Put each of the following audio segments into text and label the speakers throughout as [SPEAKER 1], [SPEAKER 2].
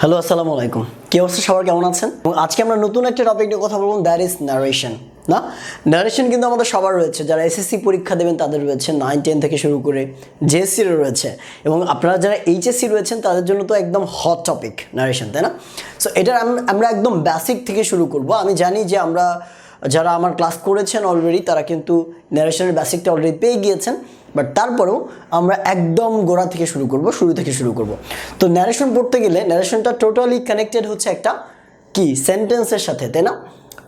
[SPEAKER 1] Hello, আসসালামু আলাইকুম। কি অবস্থা? সবার কেমন আছেন? এবং আজকে আমরা নতুন একটা টপিক নিয়ে কথা বলব দ্যাট ইজ নারেশন না? নারেশন কিন্তু আমাদের সবার রয়েছে। যারা এসএসসি পরীক্ষা দেবেন, তাদের রয়েছে নাইন টেন থেকে শুরু করে জেএসসির রয়েছে। এবং আপনারা যারা এইচএসসি রয়েছেন, তাদের জন্য তো একদম হট টপিক নারেশন তাই না? সো এটা আমরা একদম বেসিক থেকে শুরু করব। আমি জানি যে আমরা, যারা আমার ক্লাস করেছেন অলরেডি তারা কিন্তু ন্যারেশনের বেসিকটা অলরেডি পেয়ে গিয়েছেন। বাট তারপরেও আমরা একদম গোড়া থেকে শুরু করব, শুরু থেকে শুরু করব। তো ন্যারেশন পড়তে গেলে ন্যারেশনটা টোটালি কানেক্টেড হচ্ছে একটা কি? সেন্টেন্সের সাথে, তাই না?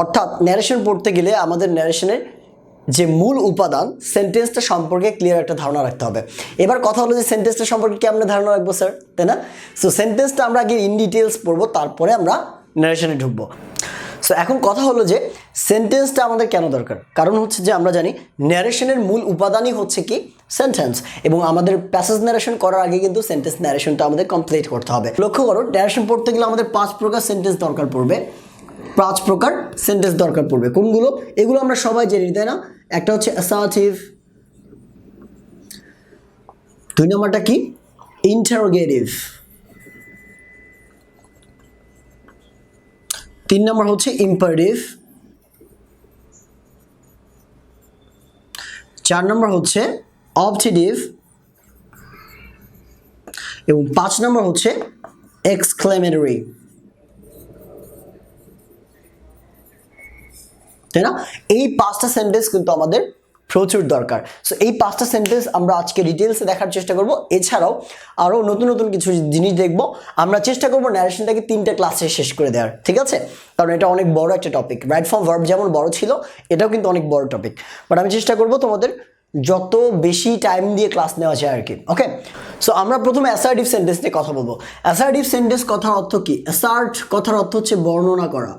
[SPEAKER 1] অর্থাৎ ন্যারেশন পড়তে গেলে আমাদের ন্যারেশনের যে মূল উপাদান সেন্টেন্সটা সম্পর্কে ক্লিয়ার একটা ধারণা রাখতে হবে। এবার কথা হলো যে সেন্টেন্সটা সম্পর্কে কি আমরা ধারণা রাখব স্যার তাই না? সো সেন্টেন্সটা আমরা আগে ইন ডিটেলস পড়ব, তারপরে আমরা ন্যারেশনে ঢুকবো। সো এখন কথা হলো যে সেন্টেন্সটা আমাদের কেন দরকার? কারণ হচ্ছে যে আমরা জানি ন্যারেশনের মূল উপাদানই হচ্ছে কি? সেন্টেন্স এবং আমাদের প্যাসেজ ন্যারেশন করার আগে কিন্তু সেন্টেন্স ন্যারেশনটা আমাদের কমপ্লিট করতে হবে। লক্ষ্য করো ন্যারেশন পড়তে গেলে আমাদের পাঁচ প্রকার সেন্টেন্স দরকার পড়বে। পাঁচ প্রকার সেন্টেন্স দরকার পড়বে। কোনগুলো? এগুলো আমরা সবাই জেনে তাই না? একটা হচ্ছে অ্যাসার্টিভ দুই নম্বরটা কি? ইন্টারোগেটিভ তিন নম্বর হচ্ছে ইম্পারেটিভ চার নম্বর হচ্ছে অবজেটিভ এবং পাঁচ নম্বর হচ্ছে এক্সক্লেমেটরি। তাই না? এই পাঁচটা সেন্টেন্স কিন্তু আমাদের প্রচুর দরকার। সো এই পাঁচটা সেন্টেন্স আমরা আজকে ডিটেলসে দেখার চেষ্টা করব। এছাড়াও আরও নতুন নতুন কিছু জিনিস দেখব। আমরা চেষ্টা করব ন্যারেশনটাকে তিনটা ক্লাসে শেষ করে দেওয়ার, ঠিক আছে? কারণ এটা অনেক বড় একটা টপিক রাইট ফর্ম ভার্ব যেমন বড় ছিল, এটাও কিন্তু অনেক বড় টপিক বাট আমি চেষ্টা করব তোমাদের যত বেশি টাইম দিয়ে ক্লাস নেওয়া যায় আর কি ওকে সো আমরা প্রথমে অ্যাসার্টিভ সেন্টেন্স নিয়ে কথা বলব। অ্যাসার্টিভ সেন্টেন্স কথার অর্থ কি? অ্যাসার্ট কথার অর্থ হচ্ছে বর্ণনা করা।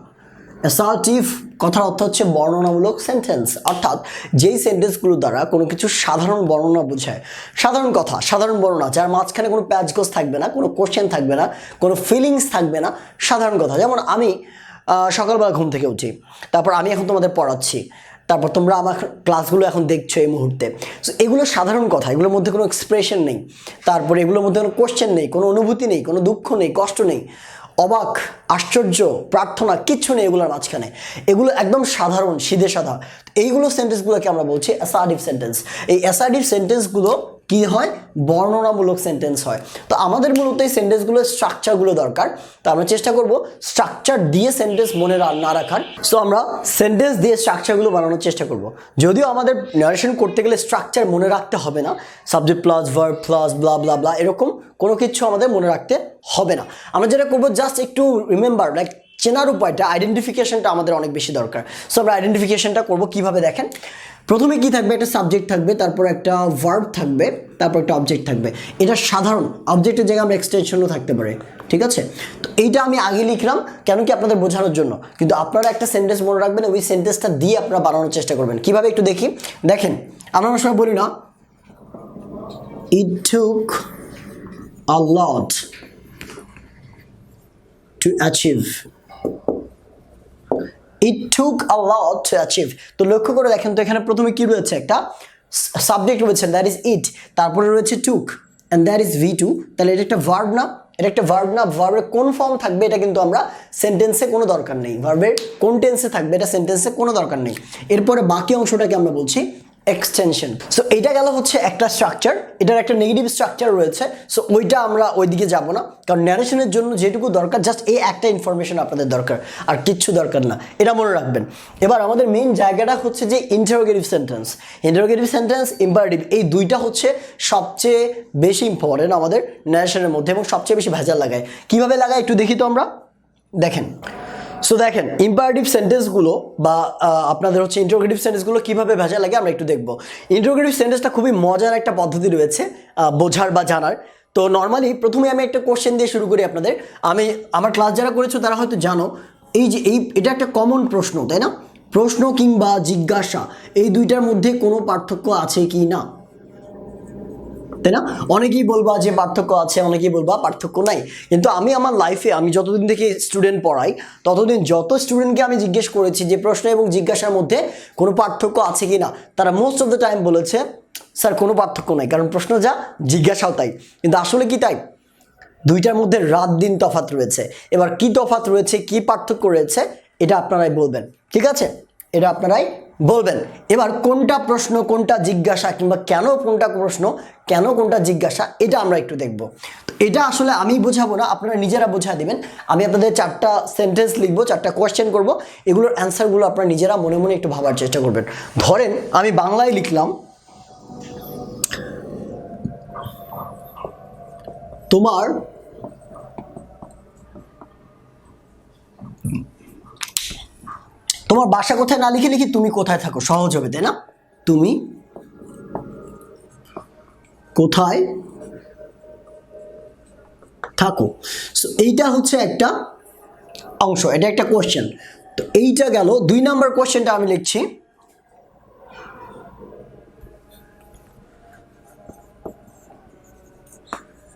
[SPEAKER 1] অ্যাসার্টিভ কথার অর্থ হচ্ছে বর্ণনামূলক সেন্টেন্স অর্থাৎ, যেই সেন্টেন্সগুলো দ্বারা কোনো কিছু সাধারণ বর্ণনা বোঝায়। সাধারণ কথা, সাধারণ বর্ণনা, যার মাঝখানে কোনো প্যাচগোজ থাকবে না, কোনো কোশ্চেন থাকবে না, কোনো ফিলিংস থাকবে না, সাধারণ কথা। যেমন আমি সকালবেলা ঘুম থেকে উঠি। তারপর আমি এখন তোমাদের পড়াচ্ছি। তারপর তোমরা আমার ক্লাসগুলো এখন দেখছ এই মুহূর্তে। সো এগুলো সাধারণ কথা, এগুলোর মধ্যে কোনো এক্সপ্রেশন নেই। তারপরে এগুলোর মধ্যে কোনো কোশ্চেন নেই, কোনো অনুভূতি নেই, কোনো দুঃখ নেই, কষ্ট নেই। অবাক, আশ্চর্য, প্রার্থনা, কিচ্ছু নেই এগুলোর মাঝখানে। এগুলো একদম সাধারণ, সিধে সাধা। এইগুলো সেন্টেন্সগুলোকে আমরা বলছি অ্যাসার্টিভ সেন্টেন্স এই অ্যাসার্টিভ সেন্টেন্সগুলো কি হয়? বর্ণনামূলক সেন্টেন্স হয়। তো আমাদের মূলত এই সেন্টেন্সগুলোর স্ট্রাকচারগুলো দরকার। তো আমরা চেষ্টা করব স্ট্রাকচার দিয়ে সেন্টেন্স মনে না রাখার। সো আমরা সেন্টেন্স দিয়ে স্ট্রাকচারগুলো বানানোর চেষ্টা করব। যদিও আমাদের নারেশন করতে গেলে স্ট্রাকচার মনে রাখতে হবে না। Subject plus verb plus blah blah blah এরকম কোনো কিছু আমাদের মনে রাখতে হবে না। আমরা যেটা করব জাস্ট একটু রিমেম্বার লাইক চেনার উপায়টা আইডেন্টিফিকেশনটা আমাদের অনেক বেশি দরকার। সো আমরা আইডেন্টিফিকেশনটা করব কীভাবে দেখেন? প্রথমে কি থাকবে? একটা সাবজেক্ট থাকবে, তারপর একটা ভার্ব থাকবে, তারপর একটা অবজেক্ট থাকবে। এটা সাধারণ অবজেক্টের জায়গায় আমরা এক্সটেনশনও থাকতে পারে, ঠিক আছে? তো এইটা আমি আগে লিখলাম, কেন কি আপনাদের বোঝানোর জন্য। কিন্তু আপনারা একটা সেন্টেন্স মনে রাখবেন, ওই সেন্টেন্সটা দিয়ে আপনারা বানানোর চেষ্টা করবেন। কীভাবে একটু দেখি? দেখেন, আমরা সময় বলি না it took a lot to achieve it took a lot to achieve তো লক্ষ্য করে দেখেন তো এখানে প্রথমে কি রয়েছে একটা সাবজেক্ট রয়েছে দ্যাট ইজ ইট তারপরে রয়েছে took and that is V two তাহলে এটা একটা ভার্ব না, এটা একটা ভার্ব না ভার্বের কোন ফর্ম থাকবে এটা কিন্তু আমরা সেন্টেন্সে কোনো দরকার নেই। ভার্বের কোন টেন্সে থাকবে এটা সেন্টেন্সে কোনো দরকার নেই। এরপরে বাকি অংশটাকে আমরা বলছি এক্সটেনশন সো এটা গেল হচ্ছে একটা স্ট্রাকচার এটার একটা নেগেটিভ স্ট্রাকচার রয়েছে। সো ওইটা আমরা ওইদিকে যাব না। কারণ ন্যারেশনের জন্য যেটুকু দরকার জাস্ট এই একটা ইনফরমেশন আপনাদের দরকার। আর কিচ্ছু দরকার না। এটা মনে রাখবেন। এবার আমাদের মেইন জায়গাটা হচ্ছে যে interrogative sentence interrogative sentence imperative এই দুইটা হচ্ছে সবচেয়ে বেশি ইম্পর্টেন্ট আমাদের ন্যারেশনের মধ্যে এবং সবচেয়ে বেশি ভেজাল লাগায়। কীভাবে লাগায় একটু দেখি তো আমরা? দেখেন। সো দেখেন ইম্পারেটিভ সেন্টেন্সগুলো বা আপনাদের হচ্ছে ইন্টারোগেটিভ সেন্টেন্সগুলো কীভাবে ভেজা লাগে আমরা একটু দেখব। ইন্টারোগেটিভ সেন্টেন্সটা খুবই মজার একটা পদ্ধতি রয়েছে বোঝার বা জানার। তো নর্মালি প্রথমে আমি একটা কোশ্চেন দিয়ে শুরু করি আপনাদের। আমি, আমার ক্লাস যারা করেছ তারা হয়তো জানো, এই যে, এই, এটা একটা কমন প্রশ্ন, তাই না? প্রশ্ন কিংবা জিজ্ঞাসা, এই দুইটার মধ্যে কোনো পার্থক্য আছে কি না? তাই না? অনেকেই বলবা যে পার্থক্য আছে, অনেকেই বলবা পার্থক্য নাই। কিন্তু আমি আমার লাইফে আমি যতদিন থেকে স্টুডেন্ট পড়াই, ততদিন যত স্টুডেন্টকে আমি জিজ্ঞেস করেছি যে প্রশ্ন এবং জিজ্ঞাসার মধ্যে কোনো পার্থক্য আছে কি না তারা মোস্ট অফ দ্য টাইম বলেছে, স্যার, কোনো পার্থক্য নাই। কারণ প্রশ্ন যা, জিজ্ঞাসাও তাই। কিন্তু আসলে কি তাই? দুইটার মধ্যে রাত দিন তফাত রয়েছে। এবার কি তফাত রয়েছে, কি পার্থক্য রয়েছে, এটা আপনারাই বলবেন। ঠিক আছে? এটা আপনারাই বলবেন, এবার কোনটা প্রশ্ন, কোনটা জিজ্ঞাসা কিংবা কেন কোনটা প্রশ্ন, কেন কোনটা জিজ্ঞাসা, এটা আমরা একটু দেখব। তো এটা আসলে আমি বোঝাবো না, আপনারা নিজেরা বোঝা দিবেন। আমি আপনাদের চারটা সেন্টেন্স লিখব, চারটা কোয়েশ্চেন করব, এগুলোর অ্যান্সারগুলো আপনারা নিজেরা মনে মনে একটু ভাবার চেষ্টা করবেন। ধরেন, আমি বাংলায় লিখলাম, তোমার তোমার বাসা কোথায় না লিখে লিখি তুমি কোথায় থাকো? সহজ হবে, তাই না? তুমি কোথায় থাকো? সো এইটা হচ্ছে একটা অংশ, এটা একটা কোশ্চেন তো এইটা গেল, দুই নম্বর কোয়েশ্চেনটা আমি লিখছি।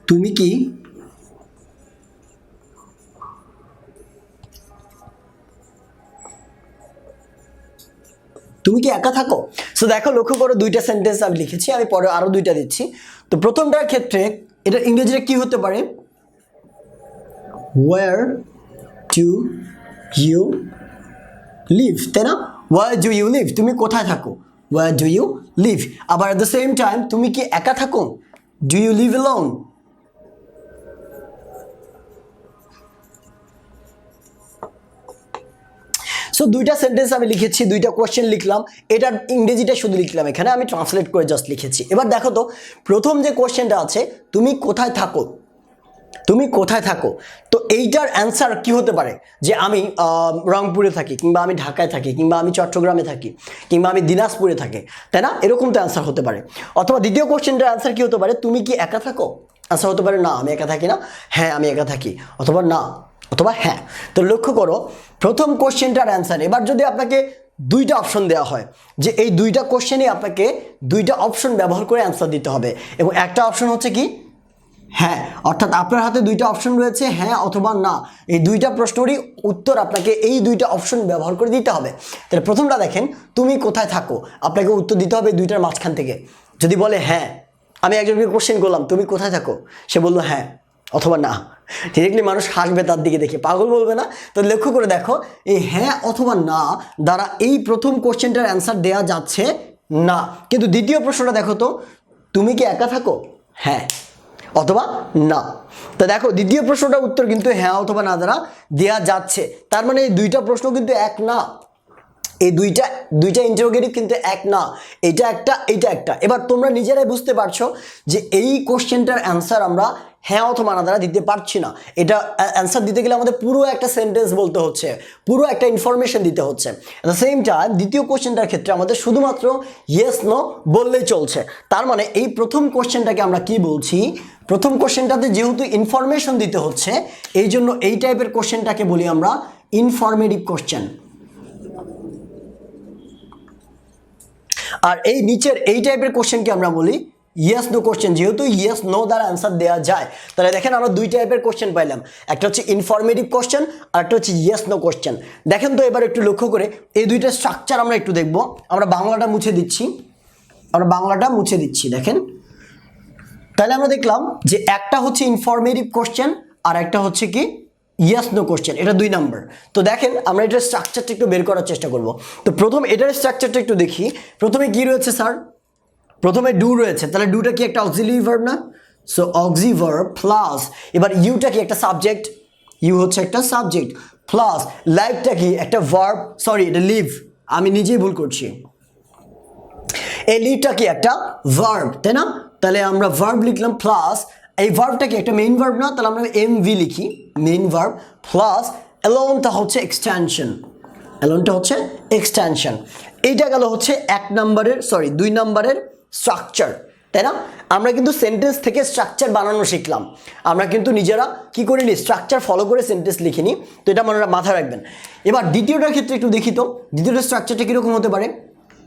[SPEAKER 1] তুমি কি তুমি কি একা থাকো? সো দেখো, লক্ষ্য করো, দুইটা সেন্টেন্স আমি লিখেছি, আমি পরে আরও দুইটা দিচ্ছি। তো প্রথমটার ক্ষেত্রে, এটা ইংরেজিতে কি হতে পারে? ওয়ার টু ইউ লিভ তাই না? ওয়ার ডু ইউ লিভ তুমি কোথায় থাকো? ওয়ার ডু ইউ লিভ আবার অ্যাট দ্য সেম টাইম তুমি কি একা থাকো? Do you live alone so দুইটা সেন্টেন্স আমি লিখেছি, দুইটা কোয়েশ্চেন লিখলাম এটার ইংরেজিটা শুধু লিখলাম এখানে, আমি ট্রান্সলেট করে জাস্ট লিখেছি। এবার দেখো তো, প্রথম যে কোয়েশ্চেনটা আছে, তুমি কোথায় থাকো? তুমি কোথায় থাকো? তো এইটার অ্যান্সার কি হতে পারে? যে আমি রংপুরে থাকি, কিংবা আমি ঢাকায় থাকি, কিংবা আমি চট্টগ্রামে থাকি, কিংবা আমি দিনাজপুরে থাকি, তাই না? এরকম তো অ্যান্সার হতে পারে। অথবা দ্বিতীয় কোশ্চেনটার অ্যান্সার কি হতে পারে? তুমি কি একা থাকো? অ্যান্সার হতে পারে, না, আমি একা থাকি না। হ্যাঁ আমি একা থাকি। অথবা না অথবা হ্যাঁ। তো লক্ষ্য করো, প্রথম কোশ্চেনটার অ্যান্সার। এবার যদি আপনাকে দুইটা অপশন দেওয়া হয়, যে এই দুইটা কোশ্চেনে আপনাকে দুইটা অপশন ব্যবহার করে অ্যান্সার দিতে হবে। এবং একটা অপশন হচ্ছে কি? হ্যাঁ অর্থাৎ আপনার হাতে দুইটা অপশন রয়েছে হ্যাঁ অথবা না। এই দুইটা প্রশ্নেরই উত্তর আপনাকে এই দুইটা অপশন ব্যবহার করে দিতে হবে। তাহলে প্রথমটা দেখেন, তুমি কোথায় থাকো? আপনাকে উত্তর দিতে হবে দুইটার মাঝখান থেকে। যদি বলে হ্যাঁ আমি একজনকে কোশ্চেন করলাম, তুমি কোথায় থাকো? সে বলল হ্যাঁ। অথবা না। ডিরেক্টলি মানুষ হাসবে তার দিকে দেখে। পাগল বলবে না? তো লক্ষ্য করে দেখো, এই হ্যাঁ অথবা না দ্বারা এই প্রথম কোশ্চেনটার অ্যান্সার দেওয়া যাচ্ছে না। কিন্তু দ্বিতীয় প্রশ্নটা দেখো তো, তুমি কি একা থাকো? হ্যাঁ। অথবা না। তো দেখো, দ্বিতীয় প্রশ্নটার উত্তর কিন্তু হ্যাঁ অথবা না দ্বারা দেওয়া যাচ্ছে। তার মানে এই দুইটা প্রশ্ন কিন্তু এক না। এই দুইটা দুইটা ইন্টারোগেটিভ কিন্তু এক না। এটা একটা এটা একটা। এবার তোমরা নিজেরাই বুঝতে পারছ যে এই কোশ্চেনটার অ্যান্সার আমরা হ্যাঁ অথবা না দ্বারা দিতে পারছি না। এটা অ্যান্সার দিতে গেলে আমাদের পুরো একটা সেন্টেন্স বলতে হচ্ছে, পুরো একটা ইনফরমেশন দিতে হচ্ছে। অ্যাট দ্য সেম টাইম দ্বিতীয় কোশ্চেনটার ক্ষেত্রে আমাদের শুধুমাত্র ইয়েস নো বললেই চলছে। তার মানে এই প্রথম কোশ্চেনটাকে আমরা কি বলছি? প্রথম কোশ্চেনটাতে যেহেতু ইনফরমেশন দিতে হচ্ছে, এই জন্য এই টাইপের কোশ্চেনটাকে বলি আমরা ইনফরমেটিভ কোশ্চেন আর এই নিচের এই টাইপের কোশ্চেনকে আমরা বলি ইয়েস নো কোশ্চেন যেহেতু ইয়েস নো দ্বারা অ্যান্সার দেওয়া যায়, তাহলে দেখেন আমরা দুই টাইপের কোশ্চেন পাইলাম। একটা হচ্ছে ইনফরমেটিভ কোশ্চেন আর একটা হচ্ছে ইয়েস নো কোশ্চেন দেখেন তো এবার একটু লক্ষ্য করে, এই দুইটা স্ট্রাকচার আমরা একটু দেখব। আমরা বাংলাটা মুছে দিচ্ছি। আমরা বাংলাটা মুছে দিচ্ছি, দেখেন। তাহলে আমরা দেখলাম যে একটা হচ্ছে ইনফরমেটিভ কোশ্চেন আর একটা হচ্ছে কি ইয়েস নো কোশ্চেন এটা দুই নাম্বার তো দেখেন, আমরা এটার স্ট্রাকচারটা একটু বের করার চেষ্টা করব। তো প্রথম এটার স্ট্রাকচারটা একটু দেখি। প্রথমে কি রয়েছে, স্যার? প্রথমে ডু রয়েছে, তাহলে ডুটা কি একটা অক্সিলিয়ারি ভার্ব না? সো অক্সি ভার্ব প্লাস এবার ইউটা কি একটা সাবজেক্ট ইউ হচ্ছে একটা সাবজেক্ট প্লাস লাইফটা কি একটা ভার্ব সরি এটা লিভ আমি নিজেই ভুল করছি। এই লিভটা কি একটা ভার্ব তাই না? তাহলে আমরা ভার্ব লিখলাম প্লাস এই ভার্বটা কি একটা মেইন ভার্ব না? তাহলে আমরা এম ভি লিখি মেইন ভার্ব প্লাস অ্যালোনটা হচ্ছে এক্সটেনশন অ্যালোনটা হচ্ছে এক্সটেনশন এইটা গেল হচ্ছে এক নম্বরের সরি দুই নম্বরের স্ট্রাকচার তাই না? আমরা কিন্তু সেন্টেন্স থেকে স্ট্রাকচার বানানো শিখলাম। আমরা কিন্তু নিজেরা কি করিনি স্ট্রাকচার ফলো করে সেন্টেন্স লিখিনি। তো এটা মনে মাথায় রাখবেন। এবার দ্বিতীয়টার ক্ষেত্রে একটু দেখি তো। দ্বিতীয়টার স্ট্রাকচারটা কীরকম হতে পারে?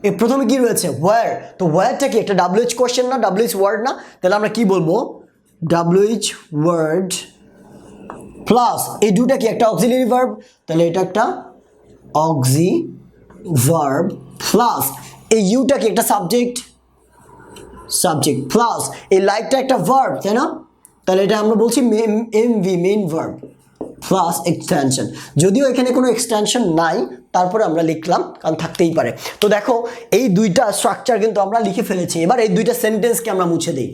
[SPEAKER 1] এ প্রথমে কি রয়েছে? ওয়ার তো ওয়ারটা কি? একটা ডাব্লিউএইচ কোশ্চেন না? ডাব্লিউএইচ ওয়ার্ড না? তাহলে আমরা কি বলব? ডাব্লিউএইচ ওয়ার্ড প্লাস এই দুটা কি একটা অক্সিলারি ভার্ব তাহলে এটা একটা অক্সি ভার্ব প্লাস এই ইউটা কি একটা সাবজেক্ট সাবজেক্ট প্লাস এই লাইকটা একটা ভার্ব তাই না? তাহলে এটা আমরা বলছি M V main verb plus extension যদিও এখানে কোনো এক্সটেনশন নাই, তারপরে আমরা লিখলাম, কারণ থাকতেই পারে। তো দেখো, এই দুইটা স্ট্রাকচার কিন্তু আমরা লিখে ফেলেছি। এবার এই দুইটা সেন্টেন্সকে আমরা মুছে দিই।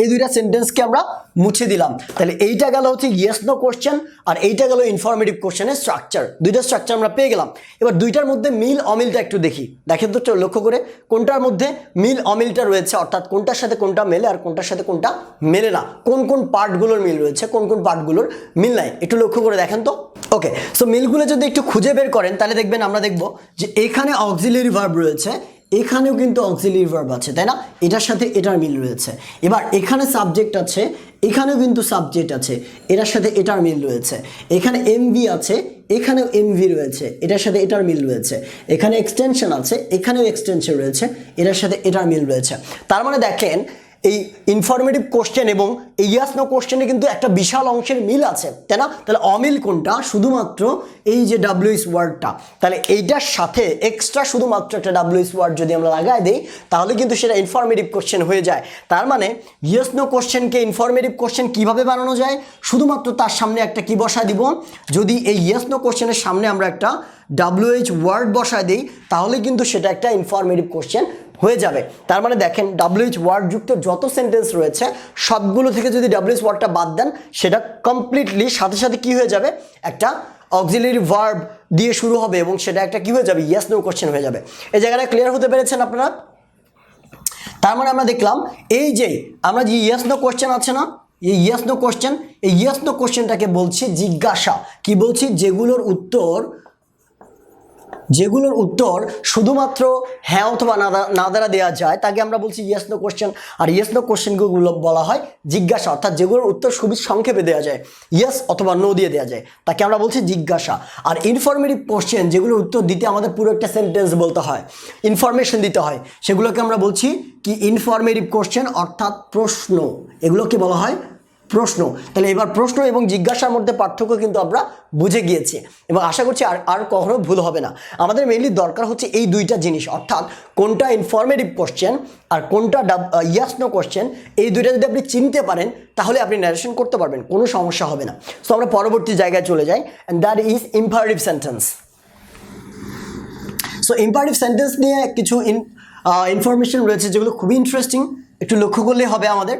[SPEAKER 1] এই দুইটা সেন্টেন্সকে আমরা মুছে দিলাম। তাহলে এইটা গেল হচ্ছে ইয়েস নো কোশ্চেন আর এইটা গেল ইনফরমেটিভ কোশ্চেনের স্ট্রাকচার দুইটা স্ট্রাকচার আমরা পেয়ে গেলাম। এবার দুইটার মধ্যে মিল অমিলটা একটু দেখি। দেখেন তো লক্ষ্য করে, কোনটার মধ্যে মিল অমিলটা রয়েছে, অর্থাৎ কোনটার সাথে কোনটা মেলে আর কোনটার সাথে কোনটা মেলে না। কোন কোন পার্টগুলোর মিল রয়েছে, কোন কোন পার্টগুলোর মিল নাই। একটু লক্ষ্য করে দেখেন তো। ওকে সো মিলগুলো যদি একটু খুঁজে বের করেন, তাহলে দেখবেন আমরা দেখব যে এখানে অক্সিলারি ভার্ব রয়েছে এখানেও কিন্তু অক্সিলিয়ারি ভার্ব আছে, তাই না? এটার সাথে এটার মিল রয়েছে। এবার এখানে সাবজেক্ট আছে, এখানেও কিন্তু সাবজেক্ট আছে, এটার সাথে এটার মিল রয়েছে। এখানে এমভি আছে, এখানেও এমভি রয়েছে, এটার সাথে এটার মিল রয়েছে। এখানে এক্সটেনশন আছে, এখানেও এক্সটেনশন রয়েছে, এটার সাথে এটার মিল রয়েছে। তার মানে দেখেন এই ইনফরমেটিভ কোশ্চেন এবং এই ইয়াস নো কোশ্চেনে কিন্তু একটা বিশাল অংশের মিল আছে, তাই না? তাহলে অমিল কোনটা? শুধুমাত্র এই যে ডাব্লিউএস ওয়ার্ডটা তাহলে এইটার সাথে এক্সট্রা শুধুমাত্র একটা ডাব্লিউএস ওয়ার্ড যদি আমরা লাগাই দিই, তাহলে কিন্তু সেটা ইনফরমেটিভ কোশ্চেন হয়ে যায়। তার মানে ইয়েস নো কোশ্চেনকে ইনফরমেটিভ কোশ্চেন কীভাবে বানানো যায়? শুধুমাত্র তার সামনে একটা কি বসা দিব? যদি এই ইয়েস নো কোশ্চেনের সামনে আমরা একটা ডাব্লিউএইচ ওয়ার্ড বসায় দিই, তাহলে কিন্তু সেটা একটা ইনফরমেটিভ কোশ্চেন হয়ে যাবে। তার মানে দেখেন ডাব্লিউএইচ ওয়ার্ড যুক্ত যত সেন্টেন্স রয়েছে, সবগুলো থেকে যদি ডাব্লিউএইচ ওয়ার্ডটা বাদ দেন, সেটা কমপ্লিটলি সাথে সাথে কি হয়ে যাবে? একটা অক্সিলারি ভার্ব দিয়ে শুরু হবে এবং সেটা একটা কি হয়ে যাবে? ইয়েস নো কোশ্চেন হয়ে যাবে। এই জায়গাটা ক্লিয়ার হতে পেরেছেন আপনারা? তার মানে আমরা দেখলাম, এই যে আমরা যে ইয়েস নো কোশ্চেন আছে না, এই ইয়েস নো কোশ্চেন এই ইয়েস নো কোশ্চেনটাকে বলছি জিজ্ঞাসা। কি বলছি? যেগুলোর উত্তর যেগুলোর উত্তর শুধুমাত্র হ্যাঁ অথবা না না দ্বারা দেওয়া যায়, তাকে আমরা বলছি ইয়েস নো কোশ্চেন আর ইয়েস নো কোশ্চেনগুলো বলা হয় জিজ্ঞাসা, অর্থাৎ যেগুলোর উত্তর খুবই সংক্ষেপে দেওয়া যায় ইয়েস অথবা নো দিয়ে দেওয়া যায়, তাকে আমরা বলছি জিজ্ঞাসা। আর ইনফরমেটিভ কোশ্চেন যেগুলোর উত্তর দিতে আমাদের পুরো একটা সেন্টেন্স বলতে হয় ইনফরমেশন দিতে হয়, সেগুলোকে আমরা বলছি কি? ইনফরমেটিভ কোশ্চেন অর্থাৎ প্রশ্ন, এগুলোকে বলা হয় প্রশ্ন। তাহলে এবার প্রশ্ন এবং জিজ্ঞাসার মধ্যে পার্থক্য কিন্তু আমরা বুঝে গিয়েছি এবং আশা করছি আর আর কখনো ভুল হবে না। আমাদের মেইনলি দরকার হচ্ছে এই দুইটা জিনিস, অর্থাৎ কোনটা ইনফরমেটিভ কোশ্চেন আর কোনটা ইয়াস নো কোশ্চেন এই দুইটা যদি আপনি চিনতে পারেন, তাহলে আপনি ন্যারেশন করতে পারবেন, কোনো সমস্যা হবে না। সো আমরা পরবর্তী জায়গায় চলে যাই and that is imperative sentence so imperative sentence নিয়ে কিছু ইন ইনফরমেশন রয়েছে যেগুলো খুবই ইন্টারেস্টিং একটু লক্ষ্য করলে হবে আমাদের।